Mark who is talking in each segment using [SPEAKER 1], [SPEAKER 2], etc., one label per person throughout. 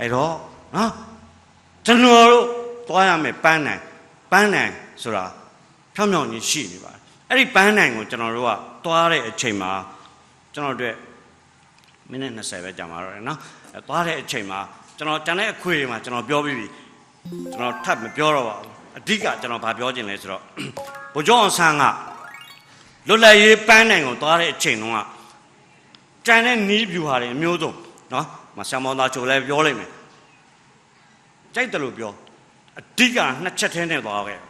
[SPEAKER 1] အဲ့တော့နော်ကျွန်တော်တို့သွားရမယ်ပန်းနိုင်ပန်းနိုင်ဆိုတာဖြောင်းဖြောင်းကြီးရှိနေပါတယ်အဲ့ဒီပန်းနိုင်ကိုကျွန်တော်တို့ကသွားတဲ့အချိန်မှာကျွန်တော်တို့မိနစ်20ပဲကြာမှာတော့တယ်နော်အဲသွားတဲ့အချိန်မှာကျွန်တော်တန်တဲ့အခွေတွေမှာကျွန်တော်ပြောပြီးပြီကျွန်တော်ထပ်မပြောတော့ပါဘူးအဓိကကျွန်တော်ဗာပြောချင်လဲဆိုတော့ဘိုးကျောင်းအောင်ဆန်းကလွတ်လပ်ရေးပန်းနိုင်ကိုသွားတဲ့အချိန်တုန်းကတန်တဲ့နီးဖြူဟာတွေအမျိုးစုံနော် မဆံမောင်သားချိုလည်းပြောလိုက်မယ်ကြိုက်တယ်လို့ပြောအဓိကနှစ်ချက်ထဲနဲ့သွားခဲ့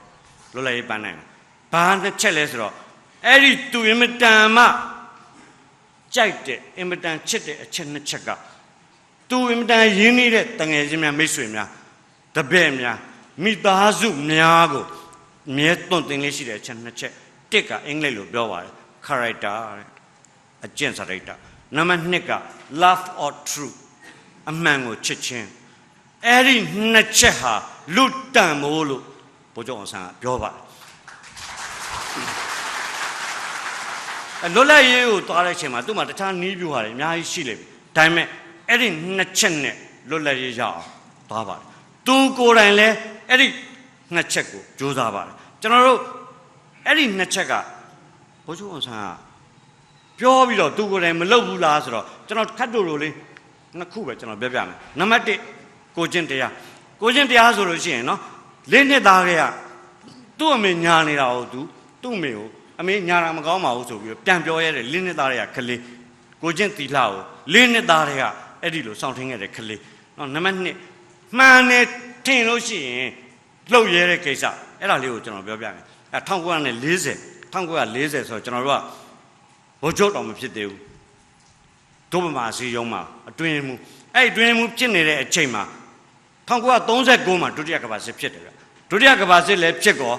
[SPEAKER 1] လွတ်လပ်ရေးပန်းနိုင်ဘာနှစ်ချက်လဲဆိုတော့အဲ့ဒီသူအင်မတန်မှကြိုက်တဲ့အင်မတန်ချစ်တဲ့အချက်နှစ်ချက်ကသူအင်မတန်ရင်းနှီးတဲ့တငယ်ချင်းများမိတ်ဆွေများတပည့်များမိသားစုများကိုအမြဲသွန်သင်လေးရှိတဲ့အချက်နှစ်ချက်တစ်ကအင်္ဂလိပ်လိုပြောပါတယ် character တဲ့အကျင့်စာရိတ္တနံပါတ်2က love or truth အမှန်ကိုချစ်ခြင်းအဲ့ဒီနှစ်ချက်ဟာလူတန်မိုးလို့ဘုရားအောင်ဆန်းကပြောပါတယ်အဲ့လွတ်လပ်ရေးကိုသွားတဲ့အချိန်မှာသူ့မှာတခြားနီးပြူဟာတွေအများကြီးရှိလိမ့်မယ်ဒါပေမဲ့အဲ့ဒီနှစ်ချက်နဲ့လွတ်လပ်ရေးရအောင်သွားပါတယ်သူကိုယ်တိုင်လည်းအဲ့ဒီနှစ်ချက်ကိုကြိုးစားပါတယ်ကျွန်တော်တို့အဲ့ဒီနှစ်ချက်ကဘုရားအောင်ဆန်းကပြောပြီးတော့သူကိုယ်တိုင်မလုပ်ဘူးလားဆိုတော့ကျွန်တော်ခတ်တူလိုလေး နှစ်ခုပဲကျွန်တော်ပြောပြမယ်နံပါတ်1ကိုချင်းတရားကိုချင်းတရားဆိုလို့ရှိရင်နော်လေးနှစ်သားကသူ့အမေညာနေတာကိုသူသူ့အမေကိုအမေညာတာမကောင်းပါဘူးဆိုပြီးတော့ပြန်ပြောရဲတယ်လေးနှစ်သားတွေကခလေးကိုချင်းတီလာကိုလေးနှစ်သားတွေကအဲ့ဒီလိုစောင့်ထင်းခဲ့တဲ့ခလေးနော်နံပါတ်2မှန်တယ်ထင်လို့ရှိရင်လှုပ်ရဲတဲ့ကိစ္စအဲ့ဒါလေးကိုကျွန်တော်ပြောပြမယ်အဲ1940 1940ဆိုတော့ကျွန်တော်တို့ကဘိုးချုပ်တော်မဖြစ်သေးဘူး ဒုဗမာစီယုံမှာအတွင်းမှုအဲ့အတွင်းမှုဖြစ်နေတဲ့အချိန်မှာ1939မှာဒုတိယကမ္ဘာစစ်ဖြစ်တယ်ဗျဒုတိယကမ္ဘာစစ်လည်းဖြစ်ကော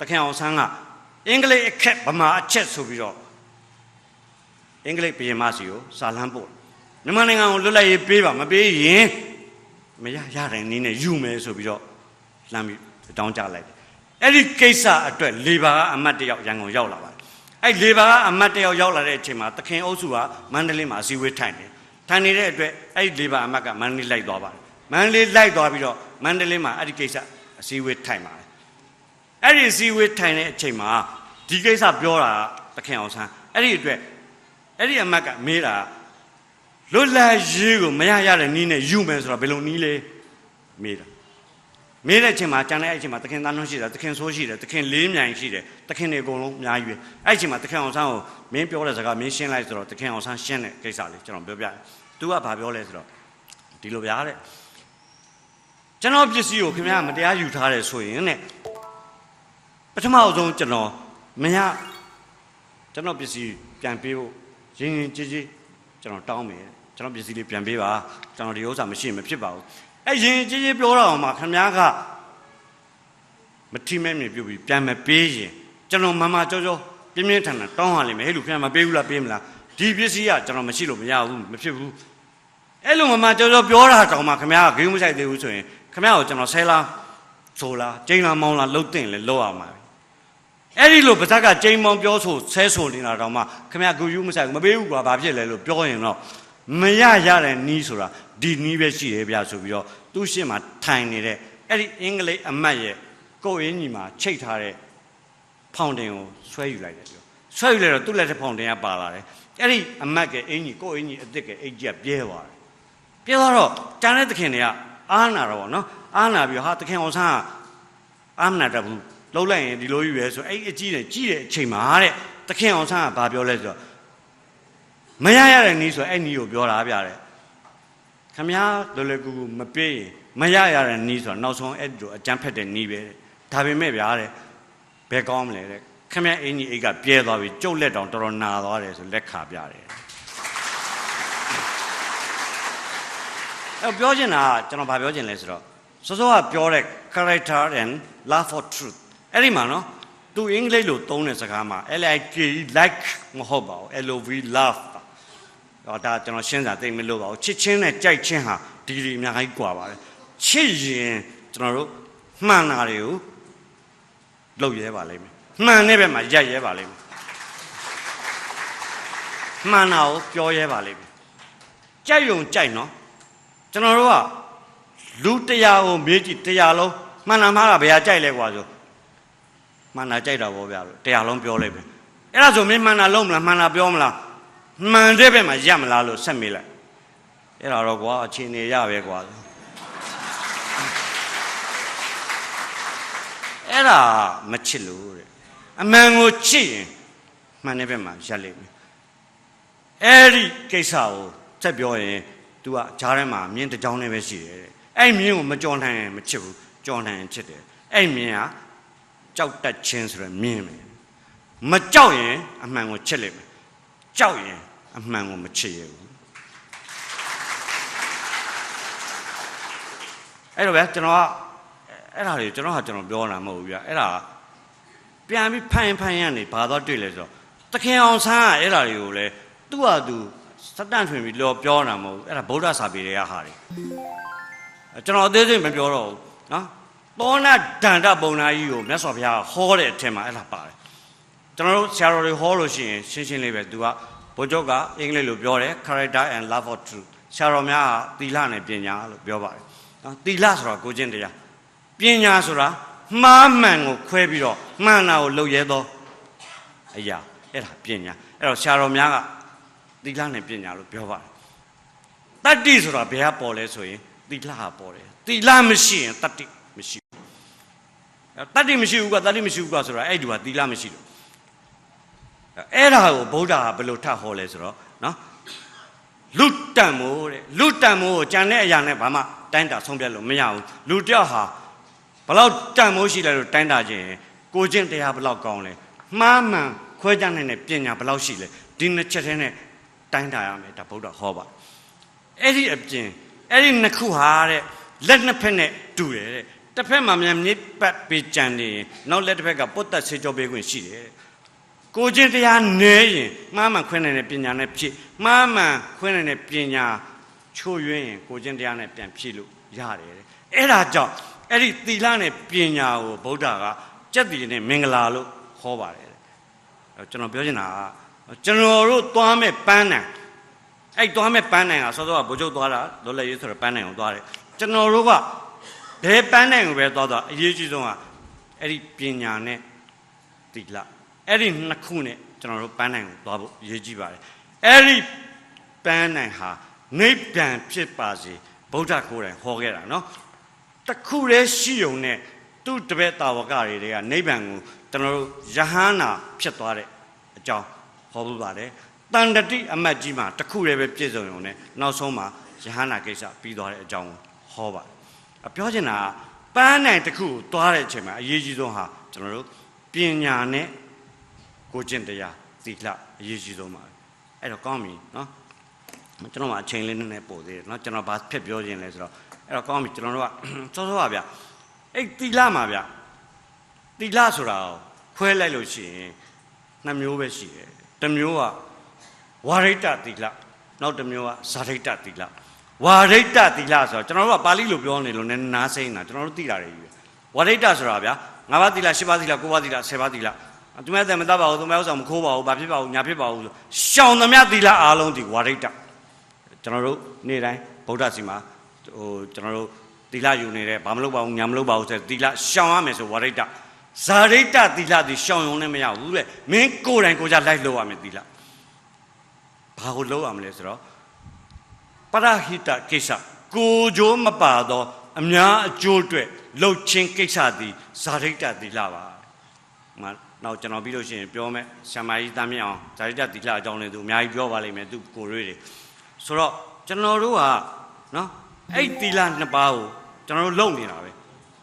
[SPEAKER 1] တခင်အောင်ဆန်းကအင်္ဂလိပ်အခက်ဗမာအချက်ဆိုပြီးတော့အင်္ဂလိပ်ပြည်မစီကိုစာလမ်းပို့မြန်မာနိုင်ငံကိုလွတ်လပ်ရေးပေးပါမပေးရင်မရရတဲ့နည်းနဲ့ယူမယ်ဆိုပြီးတော့လှမ်းပြီးတောင်းကြလိုက်တယ်အဲ့ဒီကိစ္စအတွက်လေဘာကအမတ်တယောက်ရန်ကုန်ရောက်လာပါတယ် အဲ့လေဘာကအမတ်တယောက်ရောက်လာတဲ့အချိန်မှာသခင်အုပ်စုကမန္တလေးမှာအစည်းအဝေးထိုင်တယ်ထိုင်နေတဲ့အတွက်အဲ့ဒီလေဘာအမတ်ကမန္တလေးလိုက်သွားပါတယ်မန္တလေးလိုက်သွားပြီးတော့မန္တလေးမှာအဲ့ဒီကိစ္စအစည်းအဝေးထိုင်ပါတယ်အဲ့ဒီအစည်းအဝေးထိုင်တဲ့အချိန်မှာဒီကိစ္စပြောတာကသခင်အောင်ဆန်းအဲ့ဒီအတွက်အဲ့ဒီအမတ်ကမေးတာလွတ်လပ်ရေးကိုမရရတဲ့နီးနဲ့ယူမယ်ဆိုတော့ဘယ်လိုနီးလဲမေးတာ မေးတဲ့အချိန်မှာကြံတဲ့အချိန်မှာသခင်သားနှုံးရှိတယ်သခင်ဆိုးရှိတယ်သခင်လေးမြိုင်ရှိတယ်သခင်တွေအကုန်လုံးအများကြီးပဲအဲ့ဒီအချိန်မှာသခင်အောင်ဆန်းကိုမင်းပြောတဲ့စကားမင်းရှင်းလိုက်ဆိုတော့သခင်အောင်ဆန်းရှင်းတဲ့ကိစ္စလေးကျွန်တော်ပြောပြတယ်။ तू ကဘာပြောလဲဆိုတော့ဒီလိုဗျာတဲ့ကျွန်တော်ပစ္စည်းကိုခင်ဗျားမတရားယူထားတယ်ဆိုရင်တဲ့ပထမအဆုံးကျွန်တော်မရကျွန်တော်ပစ္စည်းပြန်ပေးဖို့ရင်းရင်းကြီးကြီးကျွန်တော်တောင်းမယ်ကျွန်တော်ပစ္စည်းလေးပြန်ပေးပါကျွန်တော်ဒီဥစ္စာမရှိရင်မဖြစ်ပါဘူး အဲ့ရင်းရင်းကြီးကြီးပြောတော့မှခင်ဗျားကမထိမဲ့မြင်ပြုတ်ပြီးပြန်မပေးရင်ကျွန်တော်မမကြောကြောပြင်းပြင်းထန်ထန်တောင်းရလိမ့်မယ်ဟဲ့လူပြန်မပေးဘူးလားပေးမလားဒီပစ္စည်းကကျွန်တော်မရှိလို့မရဘူးမဖြစ်ဘူးအဲ့လိုမမကြောကြောပြောတာတောင်မှခမရကဂိမ်းမဆိုင်သေးဘူးဆိုရင်ခမရကိုကျွန်တော်ဆဲလားဆိုလားကျိန်းလားမောင်းလားလှုပ်တင်လေလှုပ်ရမှာပဲအဲ့ဒီလိုပါဇက်ကကျိန်းမောင်းပြောဆိုဆဲဆိုနေတာတောင်မှခမရဂူယူမဆိုင်ဘူးမပေးဘူးကွာဘာဖြစ်လဲလို့ပြောရင်တော့မရရတဲ့နီးဆိုတာ ဒီနီးပဲရှိတယ်ဗျာဆိုပြီးတော့သူ့ရှင်းမှာထိုင်နေတဲ့အဲ့ဒီအင်္ဂလိပ်အမတ်ရဲ့ကိုယ်အင်းကြီးမှာချိတ်ထားတဲ့ဖောင်တင်ကိုဆွဲယူလိုက်တယ်ပြောဆွဲယူလိုက်တော့သူ့လက်ထက်ဖောင်တင်ကပါလာတယ်အဲ့ဒီအမတ်ကအင်းကြီးကိုယ်အင်းကြီးအစ်စ်ကအင်ကြီးကပြဲသွားတယ်ပြဲသွားတော့တန်တဲ့သခင်တွေကအားနာတော့ဗောနော်အားနာပြီးဟာသခင်အောင်ဆန်းကအားမနာတတ်ဘူးလှုပ်လိုက်ရင်ဒီလိုကြီးပဲဆိုအဲ့ဒီအကြီးနဲ့ကြီးတဲ့အချိန်မှာတဲ့သခင်အောင်ဆန်းကဘာပြောလဲဆိုတော့မရရတဲ့နီးဆိုအဲ့နီးကိုပြောတာဗျာတဲ့ ခမည်းလွယ်လွယ်ကူကူမပေးရင်မရရတဲ့နီးဆိုတော့နောက်ဆုံးအဲ့ဒီလိုအကြမ်းဖက်တဲ့နီးပဲတဲ့ဒါပေမဲ့ဗျာတဲ့ဘယ်ကောင်းမလဲတဲ့ခမရအင်းကြီးအိတ်ကပြဲသွားပြီကျုပ်လက်တောင်တော်တော်နာသွားတယ်ဆိုလက်ခါပြတယ်အဲပြောချင်တာကကျွန်တော်ဗာပြောချင်လဲဆိုတော့စောစောကပြောတဲ့ character and love for truth အဲ့ဒီမှာနော်သူအင်္ဂလိပ်လိုသုံးတဲ့စကားမှာ L I K like မဟုတ်ပါဘူး L O V love ပါ တော့ဒါကျွန်တော်ရှင်းစာသိမလို့ပါဘူးချစ်ချင်းနဲ့ကြိုက်ချင်းဟာဒီဒီအများကြီးကွာပါတယ်ချစ်ရင်ကျွန်တော်တို့မှန်တာတွေကိုလုပ်ရဲပါလိမ့်မယ်မှန်တဲ့ဘက်မှာရက်ရဲပါလိမ့်မယ်မှန်တာကိုပြောရဲပါလိမ့်မယ်ကြိုက်ယုံကြိုက်နော်ကျွန်တော်တို့ကလူတရားကိုမေးကြည့်တရားလုံးမှန်တာမှားတာဘယ်ဟာကြိုက်လဲကွာဆိုမှန်တာကြိုက်တာပေါ့ဗျာလို့တရားလုံးပြောလိုက်ပဲအဲ့ဒါဆိုမင်းမှန်တာလုံးမလားမှန်တာပြောမလား မှန်တဲ့ဘက်မှာရက်မလားလို့ဆက်မေးလိုက်အဲ့ဒါတော့ကွာအချင်းနေရပဲကွာအဲ့ဒါမချစ်လို့တဲ့အမှန်ကိုချစ်ရင်မှန်တဲ့ဘက်မှာရက်လိမ့်မယ်အဲ့ဒီကိစ္စကိုဆက်ပြောရင် तू ကဂျားထဲမှာမြင်းတစ်ကြောင်းနဲ့ပဲရှိတယ်တဲ့အဲ့မြင်းကိုမကြော်နိုင်ရင်မချစ်ဘူးကြော်နိုင်ရင်ချစ်တယ်အဲ့မြင်းကကြောက်တတ်ခြင်းဆိုရယ်မြင်းပဲမကြောက်ရင်အမှန်ကိုချစ်လိမ့်မယ် ကြောက်ရင်အမှန်ကိုမချစ်ရဘူးအဲ့တော့ဗျာကျွန်တော်ကအဲ့ဒါတွေကျွန်တော်ဟာကျွန်တော်ပြောတာမဟုတ်ဘူးဗျာအဲ့ဒါပြန်ပြီးဖိုင်ဖိုင်ရနေဘာတော့တွေ့လဲဆိုတော့တခင်အောင်ဆန်းကအဲ့ဒါတွေကိုလေသူ့ဟာသူစတန့်ထွင်ပြီးလောပြောတာမဟုတ်ဘူးအဲ့ဒါဗုဒ္ဓစာပေတွေကဟာတွေကျွန်တော်အသေးစိတ်မပြောတော့ဘူးနော်သောနာဒန္တပုံနာကြီးကိုမြတ်စွာဘုရားဟောတဲ့အထက်မှာအဲ့ဒါပါတယ် ကျွန်တော်တို့ဆရာတော်တွေဟောလို့ရှိရင်ရှင်းရှင်းလေးပဲသူကဘုချုပ်ကအင်္ဂလိပ်လိုပြောတယ် character and love of truth ဆရာတော်များကသီလနဲ့ပညာလို့ပြောပါတယ်နော်သီလဆိုတာကိုချင်းတရားပညာဆိုတာမှားမှန်ကိုခွဲပြီးတော့မှန်တာကိုလုပ်ရဲသောအရာအဲ့ဒါပညာအဲ့တော့ဆရာတော်များကသီလနဲ့ပညာလို့ပြောပါတယ်တတ္တိဆိုတာဘယ်ကပေါ်လဲဆိုရင်သီလကပေါ်တယ်သီလမရှိရင်တတ္တိမရှိဘူးအဲ့တတ္တိမရှိဘူးကတတ္တိမရှိဘူးကဆိုတာအဲ့ဒီကသီလမရှိလို့ အဲ့ဒါကိုဗုဒ္ဓကဘယ်လိုထပ်ဟောလဲဆိုတော့နော်လူတန်မိုးတဲ့လူတန်မိုးကိုကြံတဲ့အရာနဲ့ဘာမှတိုင်းတာဆုံးဖြတ်လို့မရဘူးလူတယောက်ဟာဘလောက်တန်မိုးရှိလဲလို့တိုင်းတာခြင်းကိုချင်းတရားဘလောက်ကောင်းလဲမှားမှန်ခွဲခြားနိုင်တဲ့ပညာဘလောက်ရှိလဲဒီနှစ်ချက်ထဲနဲ့တိုင်းတာရမယ်ဒါဗုဒ္ဓဟောပါအဲ့ဒီအပြင်အဲ့ဒီနှစ်ခုဟာတဲ့လက်နှစ်ဖက်နဲ့တူတယ်တဲ့တစ်ဖက်မှာမြန်မြစ်ပတ်ပေးကြံနေရင်နောက်လက်တစ်ဖက်ကပုတ်သက်ဆေးကြောပေးခွင့်ရှိတယ်တဲ့ ကိုချင်းတရားနဲရင်မှားမှန်ခွင့်နိုင်တဲ့ပညာနဲ့ဖြည့်မှားမှန်ခွင့်နိုင်တဲ့ပညာချိုးယွင်းရင်ကိုချင်းတရားနဲ့ပြန်ဖြည့်လို့ရတယ်တဲ့အဲ့ဒါကြောင့်အဲ့ဒီသီလနဲ့ပညာကိုဗုဒ္ဓကစက်တည်နဲ့မင်္ဂလာလို့ဟောပါတယ်တဲ့အဲ့ကျွန်တော်ပြောချင်တာကကျွန်တော်တို့သွားမဲ့ပန်းနံအဲ့သွားမဲ့ပန်းနံကစောစောကဘုချုပ်သွားတာလောလက်ရေးဆိုတော့ပန်းနံကိုသွားတယ်ကျွန်တော်တို့ကဘယ်ပန်းနံကိုပဲသွားသွားအရေးကြီးဆုံးကအဲ့ဒီပညာနဲ့သီလ အဲ့ဒီနှစ်ခုနဲ့ကျွန်တော်တို့ပန်းနံကိုသွားဖို့အရေးကြီးပါတယ်အဲ့ဒီပန်းနံဟာနိဗ္ဗာန်ဖြစ်ပါစေဗုဒ္ဓကိုယ်တိုင်ဟောခဲ့တာနော်တခုတည်းရှိုံနဲ့သူ့တပည့်တာဝကတွေတွေကနိဗ္ဗာန်ကိုကျွန်တော်တို့ယဟန္တာဖြစ်သွားတဲ့အကြောင်းဟောလို့ပါတယ်တန်တတိအမတ်ကြီးမှာတခုတည်းပဲပြည့်စုံရုံနဲ့နောက်ဆုံးမှာယဟန္တာကိစ္စပြီးသွားတဲ့အကြောင်းကိုဟောပါတယ်အပြောချင်တာကပန်းနိုင်တစ်ခုကိုသွားတဲ့အချိန်မှာအရေးကြီးဆုံးဟာကျွန်တော်တို့ပညာနဲ့ ကိုကျင့်တရားသီလအရေးကြီးဆုံးပါအဲ့တော့ကောင်းပြီနော်ကျွန်တော်မှအချိန်လေးနည်းနည်းပို့သေးတယ်နော်ကျွန်တော်ဘာဖြစ်ပြောခြင်းလဲဆိုတော့အဲ့တော့ကောင်းပြီကျွန်တော်တို့ကစောစောပါဗျအဲ့သီလမှာဗျသီလဆိုတာကိုခွဲလိုက်လို့ရှိရင်နှမျိုးပဲရှိတယ်တစ်မျိုးကဝါရိတသီလနောက်တစ်မျိုးကဇာရိတသီလဝါရိတသီလဆိုတော့ကျွန်တော်တို့ကပါဠိလိုပြောနေလို့နည်းနားစိမ့်တာကျွန်တော်တို့သိတာတွေယူဝါရိတဆိုတာဗျာ၅ပါးသီလ၈ပါးသီလ၉ပါးသီလ၁၀ပါးသီလ သူမဲ့တယ်မတတ်ပါဘူးသူမဲ့ဥစ္စာမခိုးပါဘူးဘာဖြစ်ပါဘူးညာဖြစ်ပါဘူးဆိုရှောင်သမျှတီလာအားလုံးဒီဝါရိတကျွန်တော်တို့နေ့တိုင်းဗုဒ္ဓစီမှာဟိုကျွန်တော်တို့သီလယူနေတဲ့ဘာမလုပ်ပါဘူးညာမလုပ်ပါဘူးဆိုသီလရှောင်ရမယ်ဆိုဝရိတဇာရိတသီလဒီရှောင်ရုံနဲ့မရဘူးတဲ့မင်းကိုယ်တိုင်ကိုယ်ကြလိုက်လို့ရမယ်သီလဘာကိုလုပ်ရမလဲဆိုတော့ပရဟိတကိစ္စကိုကြိုးမပါတော့အများအကျိုးအတွက်လှုပ်ချင်းကိစ္စသည်ဇာရိတသီလပါမနော က်ကျွန်တော်ပြီးလို့ရှိရင်ပြောမယ်ဆံမကြီးတမ်းမြအောင်ဇာရိတသီလအကြောင်းလည်းသူအများကြီးပြောပါလိမ့်မယ်သူကိုရွေးတွေဆိုတော့ကျွန်တော်တို့ကနော်အဲ့သီလနှစ်ပါးကိုကျွန်တော်တို့လုံနေတာပဲ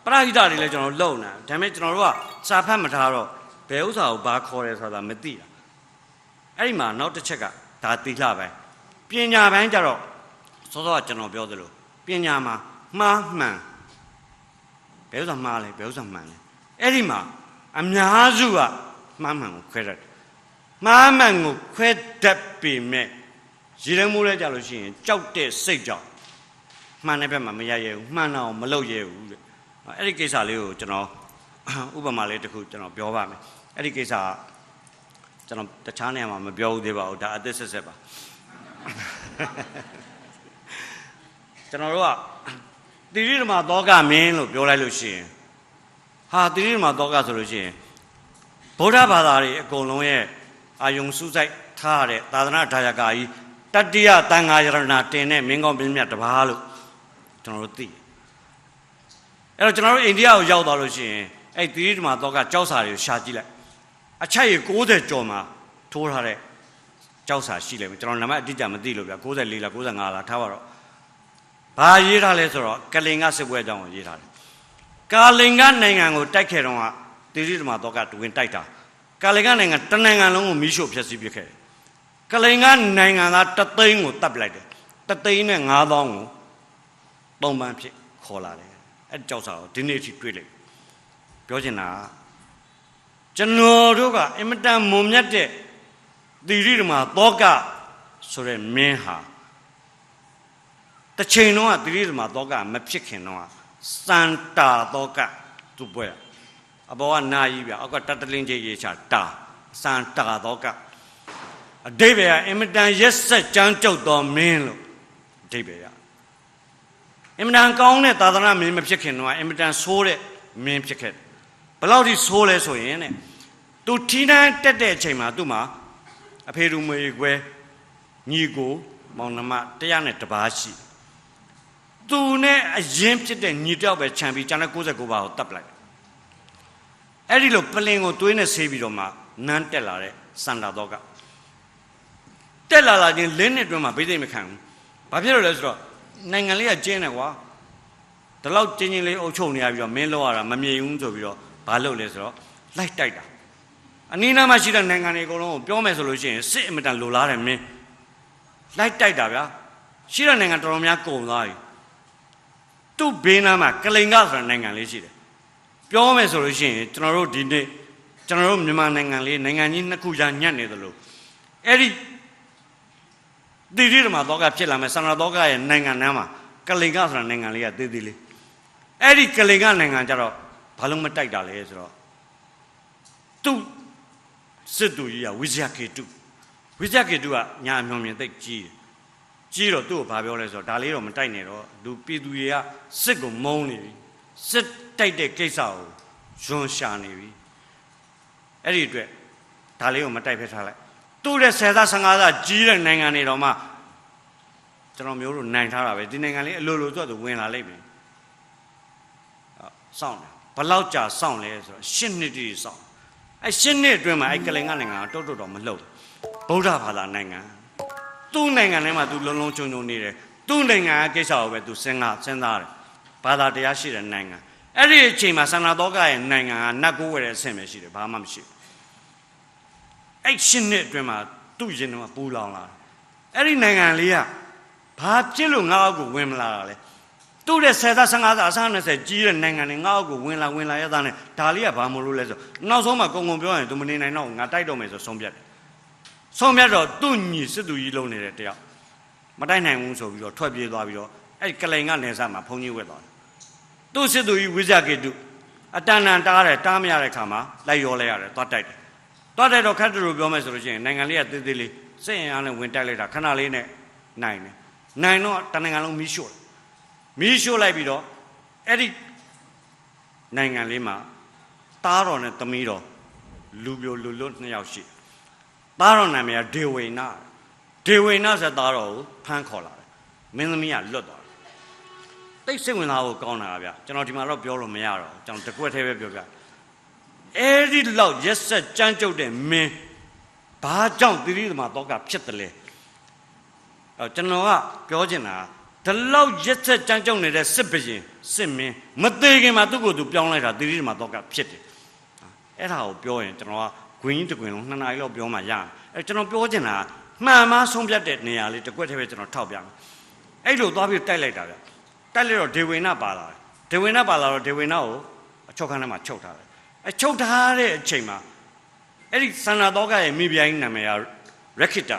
[SPEAKER 1] ပရိဟိတတွေလည်းကျွန်တော်လုံနေတာဒါပေမဲ့ကျွန်တော်တို့ကစာဖတ်မထားတော့ဘယ်ဥစ္စာကိုဘာခေါ်တယ်ဆိုတာမသိတာအဲ့ဒီမှာနောက်တစ်ချက်ကဒါသီလပဲပညာပိုင်းကြတော့စောစောကကျွန်တော်ပြောသလိုပညာမှာမှားမှန်ဘယ်ဥစ္စာမှားလဲဘယ်ဥစ္စာမှန်လဲအဲ့ဒီမှာ အများစုကမှားမှန်ကိုခွဲတတ်တယ်မှားမှန်ကိုခွဲတတ်ပေမဲ့ရေတမိုးလဲကြလို့ရှိရင်ကြောက်တဲ့စိတ်ကြောင့်မှန်တဲ့ဘက်မှာမရရဘူးမှန်တော့မလုပ်ရဘူးတဲ့အဲ့ဒီကိစ္စလေးကိုကျွန်တော်ဥပမာလေးတစ်ခုကျွန်တော်ပြောပါမယ်အဲ့ဒီကိစ္စကကျွန်တော်တခြားနေရာမှာမပြောဘူးသေးပါဘူးဒါအသက်ဆက်ဆက်ပါကျွန်တော်တို့ကတိရိဓမ္မသောကမင်းလို့ပြောလိုက်လို့ရှိရင် ဟာတိရိဓမ္မသောကဆိုလို့ရှိရင်ဗုဒ္ဓဘာသာတွေအကုန်လုံးရဲ့အာယုံစုစိုက်ထားရတဲ့သာသနာဒါယကာကြီးတတ္တိယတန်ဃာယရဏတင်တဲ့မင်းကောင်းပြင်းမြတ်တပါးလို့ကျွန်တော်တို့သိတယ်အဲ့တော့ကျွန်တော်တို့အိန္ဒိယကိုရောက်သွားလို့ရှိရင်အဲ့တိရိဓမ္မသောကကြောက်စာတွေကိုရှာကြည့်လိုက်အချက်ရ60ကျော်မှာထိုးထားတဲ့ကြောက်စာရှိလိမ့်မယ်ကျွန်တော်နံပါတ်အတိအကျမသိလို့ဗျ94လား95လားထားပါတော့ဘာရေးထားလဲဆိုတော့ကလင်္ကစစ်ပွဲအကြောင်းကိုရေးထားတယ်။ ကာလင်္ကနိုင်ငံကိုတိုက်ခဲ့တော့ကတိရိဓမ္မတော့ကတွင်တိုက်တာ။ကာလင်္ကနိုင်ငံတနိုင်ငံလုံးကိုမီးရှို့ဖျက်ဆီးပစ်ခဲ့တယ်။ကလင်္ကနိုင်ငံသားတသိန်းကိုတပ်ပလိုက်တယ်။တသိန်းနဲ့9000ကိုပုံပန်းဖြစ်ခေါ်လာတယ်။အဲ့ကြောက်စာကိုဒီနေ့အထိတွေ့လိုက်။ပြောချင်တာကကျွန်တော်တို့ကအင်မတန်မုံမြတ်တဲ့တိရိဓမ္မတော့ကဆိုတဲ့မင်းဟာတစ်ချိန်တော့သတိဓမ္မတောကမဖြစ်ခင်တော့ စန္တာတောကသူပွဲအဘောကနာကြီးပြအောက်ကတတလင်းကြီးရေးချတာစန္တာတောကအတိဘယ်ကအင်မတန်ရက်ဆက်ကြမ်းကြုတ်တော်မင်းလို့အတိဘယ်ကအင်မတန်ကောင်းတဲ့သာသနာမင်းမဖြစ်ခင်တော့အင်မတန်ဆိုးတဲ့မင်းဖြစ်ခဲ့ဘယ်လောက်ထိဆိုးလဲဆိုရင်တဲ့သူထီးနှန်းတက်တဲ့အချိန်မှာသူ့မှာအဖေလူမွေခွဲညီကိုမောင်နှမတရားနဲ့တပါးရှိ သူနဲ့အရင်ဖြစ်တဲ့ညီတယောက်ပဲခြံပြီးကျန်တဲ့69ပါးကိုတပ်ပလိုက်အဲ့ဒီလိုပလင်ကိုသွေးနဲ့ဆေးပြီးတော့မှနန်းတက်လာတဲ့စန္ဒာတော့ကတက်လာလာချင်းလင်းနှစ်တွင်းမှာဘေးသိမ့်မခံဘူးဘာဖြစ်လို့လဲဆိုတော့နိုင်ငံလေးကကျင်းတယ်ကွာဒီလောက်ကျင်းချင်းလေးအုပ်ချုပ်နေရပြီးတော့မင်းလောက်ရတာမမြင်ဘူးဆိုပြီးတော့ဘာလုပ်လဲဆိုတော့လိုက်တိုက်တာအနည်းနားမှာရှိတဲ့နိုင်ငံတွေအကုန်လုံးကိုပြောမယ်ဆိုလို့ရှိရင်စစ်အင်မတန်လိုလားတယ်မင်းလိုက်တိုက်တာဗျာရှိတဲ့နိုင်ငံတော်တော်များကုန်သွားပြီ သူ့ဘေးနားမှာကလိန်ကဆိုတဲ့နိုင်ငံလေးရှိတယ်ပြောမယ်ဆိုလို့ရှိရင်ကျွန်တော်တို့ဒီနေ့ကျွန်တော်တို့မြန်မာနိုင်ငံလေးနိုင်ငံကြီးနှစ်ခုကြာညက်နေသလိုအဲ့ဒီဒီဒီမှာတော့ကဖြစ်လာမယ်ဆန္ဒတော့ကရဲ့နိုင်ငံနားမှာကလိန်ကဆိုတဲ့နိုင်ငံလေးကသေးသေးလေးအဲ့ဒီကလိန်ကနိုင်ငံကြတော့ဘာလို့မတိုက်တာလဲဆိုတော့သူစစ်သူကြီးကဝိဇယကေတုဝိဇယကေတုကညာအမျောမြင်သိပ်ကြီးတယ် ကြီးတော့သူ့ကိုဘာပြောလဲဆိုတော့ဒါလေးတော့မတိုက်နဲ့တော့လူပြည်သူတွေကစစ်ကိုမုန်းနေပြီစစ်တိုက်တဲ့ကိစ္စကိုယွန်ရှာနေပြီအဲ့ဒီအတွက်ဒါလေးကိုမတိုက်ဖက်ထားလိုက်သူ့တဲ့ဆယ်သား15သားကြီးတဲ့နိုင်ငံတွေတော့မှကျွန်တော်မျိုးတို့နိုင်ထားတာပဲဒီနိုင်ငံလေးအလိုလိုသူ့သူဝင်လာလိမ့်မယ်အော်စောင့်တယ်ဘယ်လောက်ကြာစောင့်လဲဆိုတော့ရှစ်နှစ်တည်းစောင့်အဲရှစ်နှစ်အတွင်းမှာအဲကလင်ကနိုင်ငံကတုတ်တုတ်တော့မလှုပ်ဗုဒ္ဓဘာသာနိုင်ငံ သူ့နိုင်ငံထဲမှာသူလုံလုံချုံချုံနေတယ်သူ့နိုင်ငံကကိစ္စကိုပဲသူစဉ်းစားစဉ်းစားတယ်ဘာသာတရားရှိတဲ့နိုင်ငံအဲ့ဒီအချိန်မှာဆန္ဒတော်ကရဲ့နိုင်ငံကနတ်ကိုဝယ်တဲ့အဆင့်ပဲရှိတယ်ဘာမှမရှိဘူးအဲ့ရှင်းနှစ်အတွင်းမှာသူ့ရင်ထဲမှာပူလောင်လာတယ်အဲ့ဒီနိုင်ငံလေးကဘာဖြစ်လို့ငါ့အောက်ကိုဝင်မလာတာလဲသူ့ရဲ့ဆယ်သား15သားအစား20ကြီးတဲ့နိုင်ငံတွေငါ့အောက်ကိုဝင်လာဝင်လာရတာနဲ့ဒါလေးကဘာမလို့လဲဆိုနောက်ဆုံးမှာကုံကုံပြောရင်သူမနေနိုင်တော့ငါတိုက်တော့မယ်ဆိုဆုံးဖြတ်တယ် ဆုံးမြတ်တော့သူ့ညီစစ်သူကြီးလုံးနေတဲ့တယောက်မတိုက်နိုင်ဘူးဆိုပြီးတော့ထွက်ပြေးသွားပြီးတော့အဲ့ကလိန်ကနေစားမှာဘုန်းကြီးဝက်သွားတယ်သူ့စစ်သူကြီးဝိဇကေတုအတန်တန်တားတယ်တားမရတဲ့ခါမှာလိုက်ရောလဲရတယ်သွားတိုက်တယ်သွားတိုက်တော့ခတ်တူပြောမယ်ဆိုလို့ရှိရင်နိုင်ငံလေးကသေးသေးလေးစိတ်ရင်အားနဲ့ဝင်တိုက်လိုက်တာခဏလေးနဲ့နိုင်တယ်နိုင်တော့တနိုင်ငံလုံးမီးရှို့တယ်မီးရှို့လိုက်ပြီးတော့အဲ့ဒီနိုင်ငံလေးမှာတားတော်နဲ့သမီးတော်လူပြိုလူလွတ်နှစ်ယောက်ရှိတယ် သားတော်နာမည်ကဒေဝိနာဒေဝိနာဆိုတဲ့သားတော်ကိုဖမ်းခေါ်လာတယ်မင်းသမီးကလွတ်သွားတယ်တိတ်စိတ်ဝင်စားဖို့ကောင်းတာဗျကျွန်တော်ဒီမှာတော့ပြောလို့မရတော့ကျွန်တော်တကွက်သေးပဲပြောပြအဲ့ဒီလောက်ရက်ဆက်ကြမ်းကြုတ်တဲ့မင်းဘာကြောင့်တိရိသမတော့ကဖြစ်တယ်လဲအဲကျွန်တော်ကပြောချင်တာဒီလောက်ရက်ဆက်ကြမ်းကြုတ်နေတဲ့စစ်ဘရင်စစ်မင်းမသေးခင်မှာသူ့ကိုယ်သူပြောင်းလိုက်တာတိရိသမတော့ကဖြစ်တယ်အဲ့ဒါကိုပြောရင်ကျွန်တော်က ဂွင်းကြီးတစ်ကွင်လုံးနှစ်နာရီလောက်ပြောမှရအဲကျွန်တော်ပြောချင်တာမှန်မှဆုံးဖြတ်တဲ့နေရာလေးတစ်ကွက်တည်းပဲကျွန်တော်ထောက်ပြမယ်အဲ့လိုသွားပြီးတိုက်လိုက်တာဗျတိုက်လိုက်တော့ဒေဝိနပါလာတယ်ဒေဝိနပါလာတော့ဒေဝိနကိုအချုပ်ခန်းထဲမှာချုပ်ထားတယ်အဲချုပ်ထားတဲ့အချိန်မှာအဲ့ဒီစန္ဒတော်ကရဲ့မိဖုရားကြီးနာမည်ကရက်ခိတ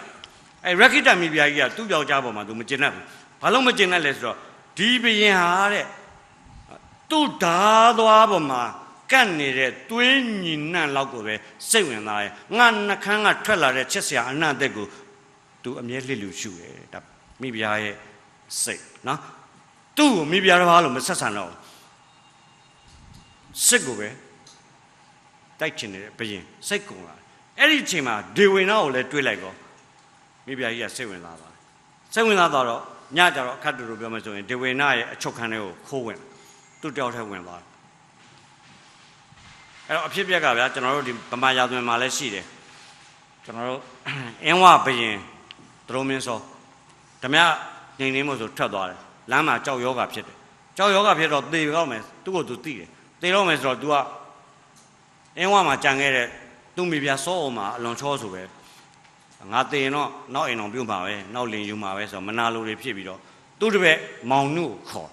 [SPEAKER 1] အဲရက်ခိတမိဖုရားကြီးကသူ့ယောက်ျားပေါ်မှာသူမကျင်တတ်ဘူးဘာလို့မကျင်တတ်လဲဆိုတော့ဒီဘရင်ဟာတဲ့သူ့ဓာသွားပေါ်မှာ ကန့်နေတဲ့သွေးညီနှံ့လောက်ကိုပဲစိတ်ဝင်စားရဲ့ငါနှကန်းကထွက်လာတဲ့ချစ်စရာအနံ့သက်ကိုသူအမြဲလှစ်လူရှုတယ်ဒါမိဖုရားရဲ့စိတ်နော်သူ့ကိုမိဖုရားတစ်ပါးလို့မဆက်ဆံတော့ဘူးစစ်ကိုပဲတိုက်ချင်တယ်ဘယင်စိတ်ကုန်လာတယ်အဲ့ဒီအချိန်မှာဒေဝိနာကိုလည်းတွေးလိုက်တော့မိဖုရားကြီးကစိတ်ဝင်စားပါတယ်စိတ်ဝင်စားတော့ညကြတော့အခတ်တူတူပြောမှဆိုရင်ဒေဝိနာရဲ့အချုပ်ခန်းထဲကိုခိုးဝင်သူ့တယောက်ထဲဝင်သွားတယ် အဲ့တော့အဖြစ်အပျက်ကဗျာကျွန်တော်တို့ဒီဗမာရာဇဝင်မှာလည်းရှိတယ်ကျွန်တော်တို့အင်းဝဘယင်ဒရုံမင်းစောဓမြငိန်နေမို့ဆိုထွက်သွားတယ်လမ်းမှာကြောက်ယောဂဖြစ်တယ်ကြောက်ယောဂဖြစ်တော့သေတော့မယ်သူ့ကိုသူသိတယ်သေတော့မယ်ဆိုတော့ तू ကအင်းဝမှာကြံခဲ့တဲ့သူ့မိဖုရားစောအောင်မှာအလွန်ချောဆိုပဲငါသေရင်တော့နောက်အိမ်အောင်ပြုတ်မှာပဲနောက်လင်ယူမှာပဲဆိုတော့မနာလိုတွေဖြစ်ပြီးတော့သူ့တပည့်မောင်နုကိုခေါ်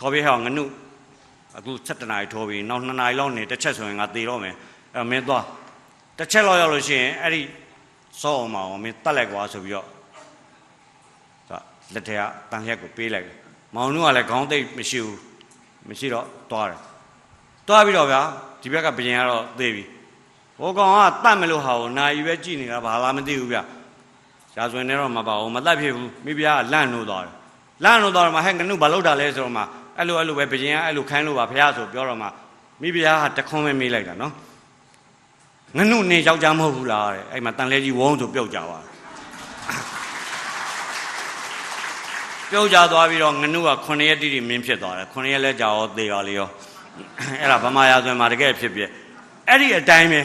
[SPEAKER 1] ခေါ်ပြီးဟောငနု အခု7နာရီထိုးပြီးနောက်2နာရီလောက်နေတစ်ချက်ဆိုရင်ငါသေတော့မယ်အဲ့မင်းသွားတစ်ချက်လောက်ရောက်လို့ရှိရင်အဲ့ဒီစောအောင်မှာမင်းတတ်လိုက်ကွာဆိုပြီးတော့လက်ထက်ကတန်လျက်ကိုပေးလိုက်တယ်မောင်နုကလည်းခေါင်းသိပ်မရှိဘူးမရှိတော့သွားတယ်သွားပြီးတော့ဗျာဒီဘက်ကဘယင်ကတော့သေပြီဟိုကောင်ကတတ်မလို့ဟာကိုနာယူပဲကြည်နေတာဘာလားမသိဘူးဗျရာဇဝင်နဲ့တော့မပါဘူးမတတ်ဖြစ်ဘူးမိဖုရားကလန့်လို့သွားတယ်လန့်လို့သွားတော့မှဟဲ့ငနုဘာလုပ်တာလဲဆိုတော့မှ အဲ့လိုအဲ့လိုပဲဘယင်ကအဲ့လိုခိုင်းလို့ပါဖုရားဆိုပြောတော့မှမိဖုရားကတခွန်းပဲမေးလိုက်တာနော်ငနုနေယောက်ျားမဟုတ်ဘူးလားတဲ့အဲ့မှာတန်လဲကြီးဝုန်းဆိုပြုတ်ကြသွားတယ်ပြုတ်ကြသွားပြီးတော့ငနုက9ရက်တိတိမင်းဖြစ်သွားတယ်9ရက်လဲကြာရောသေရောလေရောအဲ့ဒါဗမာရာဇဝင်မှာတကယ်ဖြစ်ပြအဲ့ဒီအတိုင်းပဲ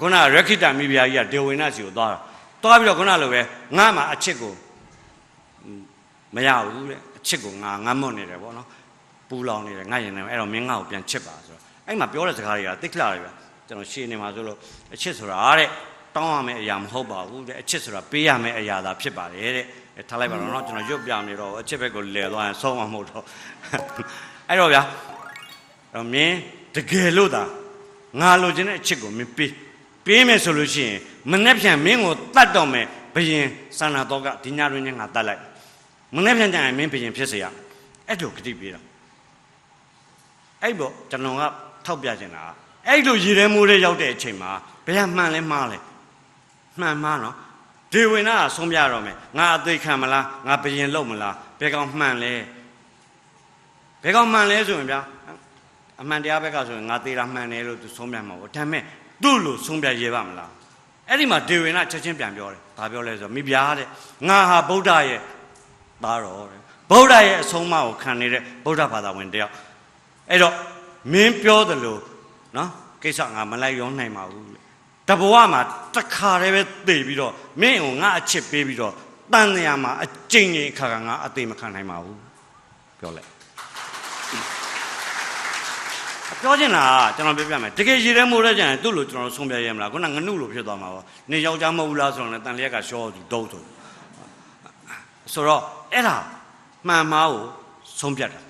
[SPEAKER 1] ခုနရခိတမိဖုရားကြီးကဒေဝိနစီကိုသွားတာသွားပြီးတော့ခုနလိုပဲငါမှာအချစ်ကိုမရဘူးတဲ့အချစ်ကိုငါငတ်မွတ်နေတယ်ပေါ့နော် ပူလောင်နေတယ်ငါရင်နေအဲ့တော့မင်းငါ့ကိုပြန်ချစ်ပါဆိုတော့အဲ့မှာပြောတဲ့စကားတွေကတိတ်ခလာတယ်ဗျကျွန်တော်ရှင်းနေမှာဆိုလို့အချစ်ဆိုတာတဲ့တောင်းရမယ့်အရာမဟုတ်ပါဘူးတဲ့အချစ်ဆိုတာပေးရမယ့်အရာသာဖြစ်ပါတယ်တဲ့ထားလိုက်ပါတော့เนาะကျွန်တော်ရွတ်ပြနေတော့အချစ်ဘက်ကိုလဲသွားရင်ဆုံးမမဟုတ်တော့အဲ့တော့ဗျာတော့မင်းတကယ်လို့သာငါလိုချင်တဲ့အချစ်ကိုမင်းပေးပေးမယ်ဆိုလို့ရှိရင်မနေ့ပြန်မင်းကိုတတ်တော့မယ်ဘယင်စန္နာတော့ကဒီညတွင်ငါတတ်လိုက်မနေ့ပြန်ကြရင်မင်းဘယင်ဖြစ်စေရအဲ့လိုဂတိပေးတာ အဲ့ပေါ့ကျွန်တော်ကထောက်ပြချင်တာအဲ့လိုရည်ရဲမိုးလေးရောက်တဲ့အချိန်မှာဘယ်မှမှန်လဲမှားလဲမှန်မှားနော်ဒေဝိနာကဆုံးပြတော့မယ်ငါအသေးခံမလားငါဘယင်လုံမလားဘယ်ကောင်မှန်လဲဘယ်ကောင်မှန်လဲဆိုရင်ဗျာအမှန်တရားဘက်ကဆိုရင်ငါသေးတာမှန်တယ်လို့သူဆုံးပြမှာပေါ့ဒါပေမဲ့သူ့လို့ဆုံးပြရဲပါမလားအဲ့ဒီမှာဒေဝိနာချက်ချင်းပြန်ပြောတယ်ဘာပြောလဲဆိုတော့မိဖုရားတဲ့ငါဟာဗုဒ္ဓရဲ့သားတော်တဲ့ဗုဒ္ဓရဲ့အဆုံးအမကိုခံနေတဲ့ဗုဒ္ဓဘာသာဝင်တယောက် အဲ့တော့မင်းပြောတယ်လို့နော်ကိစ္စငါမလိုက်ရောနိုင်ပါဘူးတဘဝမှာတခါတည်းပဲသိပြီးတော့မင်းကိုငါအချစ်ပေးပြီးတော့တန်နေရာမှာအကျင့်ကြီးအခါကငါအသေးမခံနိုင်ပါဘူးပြောလိုက်ပြောချင်တာကကျွန်တော်ပြောပြမယ်တကယ်ရည်ရဲမိုးတဲ့ကြရင်သူ့လိုကျွန်တော်ဆုံးပြရဲမလားခုနငနုလိုဖြစ်သွားမှာပေါ့နေယောက်ျားမဟုတ်ဘူးလားဆိုတော့လည်းတန်လျက်ကရှောသူဒုတ်ဆိုဆိုတော့အဲ့ဒါမှန်မှားကိုဆုံးပြတ်တာ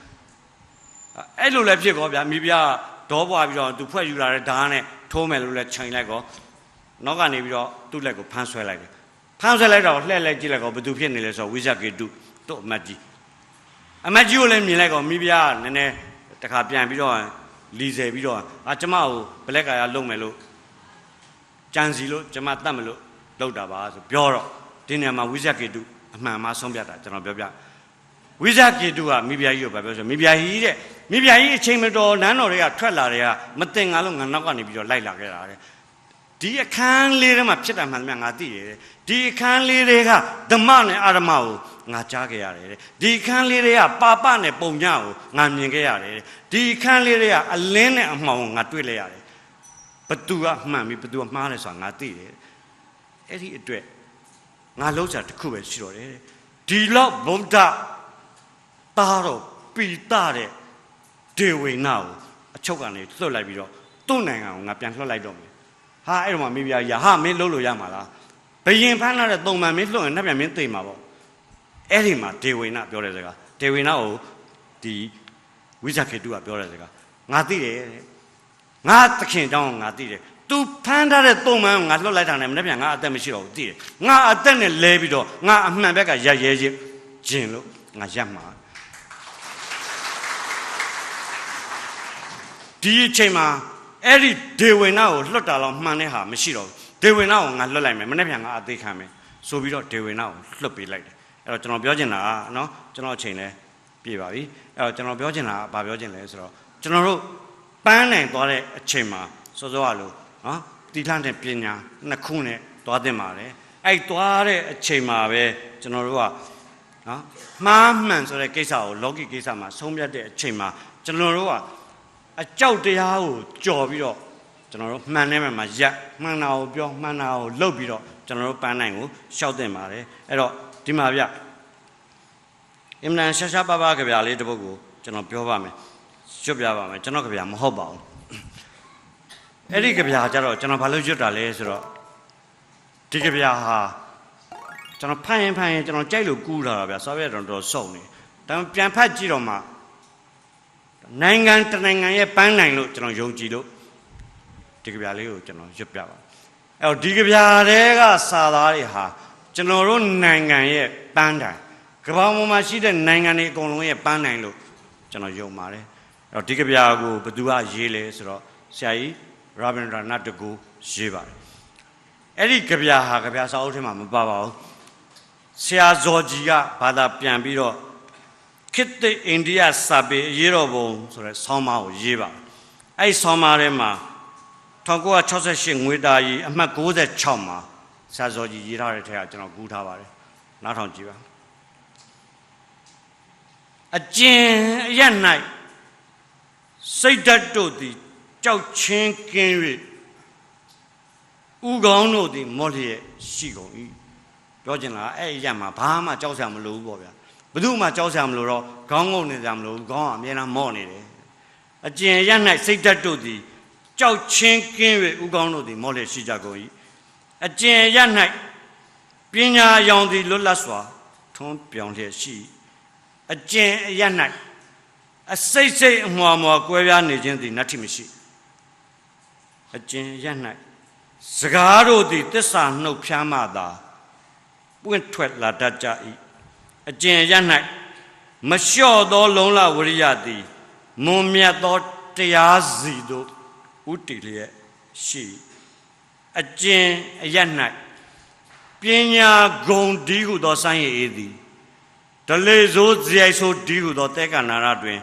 [SPEAKER 1] အဲ့လိုလည်းဖြစ်ကောဗျာမိဖုရားဒေါပွားပြီးတော့သူဖွဲ့ယူလာတဲ့ဓာတ်နဲ့ထိုးမယ်လို့လည်းချိန်လိုက်ကောနောက်ကနေပြီးတော့သူ့လက်ကိုဖမ်းဆွဲလိုက်တယ်ဖမ်းဆွဲလိုက်တော့လှည့်လိုက်ကြည့်လိုက်ကောဘသူဖြစ်နေလဲဆိုတော့ဝိဇကေတုတို့အမတ်ကြီးအမတ်ကြီးကိုလည်းမြင်လိုက်ကောမိဖုရားကနည်းနည်းတခါပြန်ပြီးတော့လီဆယ်ပြီးတော့အာကျမကိုဘလက်ကာရလုံမယ်လို့ကြံစီလို့ကျမတတ်မလို့လောက်တာပါဆိုပြောတော့ဒီနေရာမှာဝိဇကေတုအမှန်မှဆုံးပြတာကျွန်တော်ပြောပြဝိဇကေတုကမိဖုရားကြီးကိုပြောဆိုမိဖုရားကြီးတဲ့ မိဖုရားကြီးအချိန်မတော်နန်းတော်တွေကထွက်လာတွေကမတင်ငါလို့ငါနောက်ကနေပြီးတော့လိုက်လာခဲ့တာတဲ့ဒီအခန်းလေးထဲမှာဖြစ်တာမှန်တယ်ငါသိတယ်ဒီအခန်းလေးတွေကဓမ္မနဲ့အာရမကိုငါကြားခဲ့ရတယ်တဲ့ဒီအခန်းလေးတွေကပါပနဲ့ပုံညကိုငါမြင်ခဲ့ရတယ်ဒီအခန်းလေးတွေကအလင်းနဲ့အမှောင်ကိုငါတွေ့လိုက်ရတယ်ဘသူကမှန်ပြီဘသူကမှားတယ်ဆိုတာငါသိတယ်အဲ့ဒီအတွက်ငါလုံးချာတစ်ခုပဲရှိတော့တယ်ဒီလောက်ဗုဒ္ဓတာတော့ပိတတဲ့ ဒေဝေနာကိုအချုပ်ကနေလွတ်လိုက်ပြီးတော့သူ့နိုင်ငံကိုငါပြန်လွတ်လိုက်တော့မယ်ဟာအဲ့တော့မှမိဖုရားကြီးဟာမင်းလှုပ်လို့ရမှာလားဘယင်ဖမ်းလာတဲ့သုံးမှန်မင်းလွတ်ရင်နောက်ပြန်မင်းသိမှာပေါ့အဲ့ဒီမှာဒေဝေနာပြောတဲ့စကားဒေဝေနာကိုဒီဝိဇာခေတုကပြောတဲ့စကားငါသိတယ်ငါသခင်ကြောင့်ငါသိတယ် तू ဖမ်းထားတဲ့သုံးမှန်ကိုငါလွတ်လိုက်တာနဲ့မနေ့ပြန်ငါအသက်မရှိတော့ဘူးသိတယ်ငါအသက်နဲ့လဲပြီးတော့ငါအမှန်ဘက်ကရရဲခြင်းလို့ငါရမှာ ဒီအချိန်မှာအဲ့ဒီဒေဝိနာကိုလွတ်တာတော့မှန်တဲ့ဟာမရှိတော့ဘူးဒေဝိနာကိုငါလွတ်လိုက်မယ်မနေ့ပြန်ငါအသေးခံမယ်ဆိုပြီးတော့ဒေဝိနာကိုလွတ်ပေးလိုက်တယ်အဲ့တော့ကျွန်တော်ပြောချင်တာကနော်ကျွန်တော်အချိန်လဲပြေပါပြီအဲ့တော့ကျွန်တော်ပြောချင်တာကဘာပြောချင်လဲဆိုတော့ကျွန်တော်တို့ပန်းနိုင်သွားတဲ့အချိန်မှာစောစောကလို့နော်တီလှတဲ့ပညာနှစ်ခုနဲ့သွားတင်ပါတယ်အဲ့သွားတဲ့အချိန်မှာပဲကျွန်တော်တို့ကနော်မှားမှန်ဆိုတဲ့ကိစ္စကိုလောကီကိစ္စမှာဆုံးဖြတ်တဲ့အချိန်မှာကျွန်တော်တို့က အကြောက်တရားကိုကြော်ပြီးတော့ကျွန်တော်တို့မှန်နေမှာမှာရက်မှန်တာကိုပြောမှန်တာကိုလုပ်ပြီးတော့ကျွန်တော်တို့ပန်းနိုင်ကိုရှောက်တင်ပါတယ်အဲ့တော့ဒီမှာဗျအင်မတန်ရှာရှာပါပါကြပြလေးတစ်ပုဒ်ကိုကျွန်တော်ပြောပါမယ်ရွတ်ပြပါမယ်ကျွန်တော်ကြပြမဟုတ်ပါဘူးအဲ့ဒီကြပြကြတော့ကျွန်တော်ဘာလို့ရွတ်တာလဲဆိုတော့ဒီကြပြဟာကျွန်တော်ဖတ်ရင်ဖတ်ရင်ကျွန်တော်ကြိုက်လို့ကူးလာတာဗျာစာပြတော့တော်စုံနေဒါပေမဲ့ပြန်ဖတ်ကြည့်တော့မှ နိုင်ငံတနိုင်ငံရဲ့ပန်းနိုင်လို့ကျွန်တော်ယုံကြည်လို့ဒီကြပြလေးကိုကျွန်တော်ရွတ်ပြပါအဲ့တော့ဒီကြပြတွေကစာသားတွေဟာကျွန်တော်တို့နိုင်ငံရဲ့ပန်းတိုင်ကမ္ဘာပေါ်မှာရှိတဲ့နိုင်ငံတွေအကုန်လုံးရဲ့ပန်းနိုင်လို့ကျွန်တော်ယုံပါတယ်အဲ့တော့ဒီကြပြကိုဘယ်သူကရေးလဲဆိုတော့ဆရာကြီးရာဘင်ဒရာနတ်တကူရေးပါတယ်အဲ့ဒီကြပြဟာကြပြစာအုပ်ထဲမှာမပါပါဘူးဆရာဇော်ကြီးကဘာသာပြန်ပြီးတော့ ခေတ္တအိန္ဒိယစာပေအရေးတော်ပုံဆိုတဲ့ဆောင်းပါးကိုရေးပါတယ်အဲ့ဒီဆောင်းပါးထဲမှာ1968ငွေတာရီအမှတ်66မှာဆရာဇော်ကြီးရေးထားတဲ့ထဲကကျွန်တော်ကူးထားပါတယ်နားထောင်ကြည့်ပါအကျဉ်အရ၌စိတ်ဓာတ်တို့သည်ကြောက်ချင်းကင်း၍ဥကောင်းတို့သည်မော့လျက်ရှိကုန်၏ပြောချင်တာအဲ့ဒီရမှာဘာမှကြောက်စရာမလိုဘူးပေါ့ဗျာ ဘယ်သူမှကြောက်စရာမလိုတော့ခေါင်းငုံနေစရာမလိုဘူးခေါင်းကအမြဲတမ်းမော့နေတယ်အကျဉ်ရ၌စိတ်ဓာတ်တို့သည်ကြောက်ချင်းကင်း၍ဥကောင်းတို့သည်မော့လျက်ရှိကြကုန်၏အကျဉ်ရ၌ပညာရောင်သည်လွတ်လပ်စွာထွန်းပြောင်လျက်ရှိ၏အကျဉ်အရ၌အစိတ်စိတ်အမွာမွာကွဲပြားနေခြင်းသည်နတ္ထိမရှိအကျဉ်ရ၌စကားတို့သည်တစ္ဆာနှုတ်ဖျားမှသာပွင့်ထွက်လာတတ်ကြ၏ အကျဉ်ရ၌မလျှော့သောလုံလဝရိယသည်မွန်မြတ်သောတရားစီတို့ဥတည်လျက်ရှိအကျဉ်အရ၌ပညာဂုံဒီဟုသောစမ်းရည်သည်ဒလေဆိုးဇယိုက်ဆိုးဒီဟုသောတဲကနာရတွင်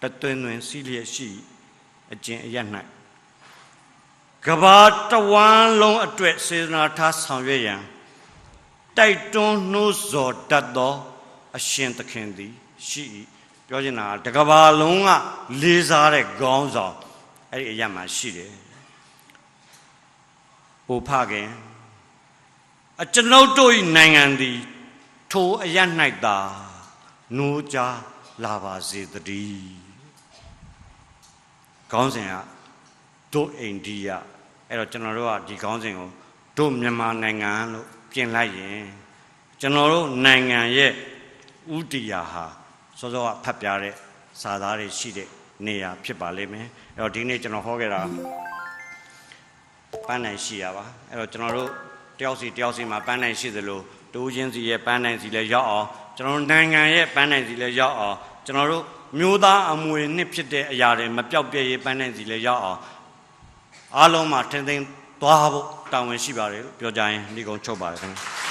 [SPEAKER 1] တသွင်းသွင်းစီးလျက်ရှိအကျင့်အရ၌ကဘာတဝမ်းလုံးအတွက်စေတနာထားဆောင်ရွက်ရန် တိုက်တွန်းနှိုးဆော်တတ်သော အရှင်သခင်သည် ရှိ၏ပြောချင်တာကတကဘာလုံးကလေးစားတဲ့ခေါင်းဆောင်အဲ့ဒီအရမှာရှိတယ်။ဟိုဖခင်အကျွန်ုပ်တို့၏နိုင်ငံသည် ထိုအရ၌သာနိုးကြလာပါစေတည်းခေါင်းစဉ်ကဒုအိန္ဒိယအဲ့တော့ကျွန်တော်တို့ကဒီခေါင်းစဉ်ကိုဒုမြန်မာနိုင်ငံလို့ ပြင်လိုက်ရင်ကျွန်တော်တို့နိုင်ငံရဲ့ဥတီယာဟာစောစောကဖတ်ပြတဲ့စာသားတွေရှိတဲ့နေရာဖြစ်ပါလိမ့်မယ်အဲ့တော့ဒီနေ့ကျွန်တော်ဟောခဲ့တာပန်းနိုင်ရှိရပါအဲ့တော့ကျွန်တော်တို့တယောက်စီတယောက်စီမှာပန်းနိုင်ရှိသလိုတိုးချင်းစီရဲ့ပန်းနိုင်စီလည်းရောက်အောင်ကျွန်တော်တို့နိုင်ငံရဲ့ပန်းနိုင်စီလည်းရောက်အောင်ကျွန်တော်တို့မျိုးသားအမွေနှစ်ဖြစ်တဲ့အရာတွေမပြောက်ပြဲရေးပန်းနိုင်စီလည်းရောက်အောင်အားလုံးမှာထင်သိမ်း သွားဖို့တာဝန်ရှိပါတယ်လို့ပြောကြရင်ဒီကုန်းချုပ်ပါတယ်ခင်ဗျာ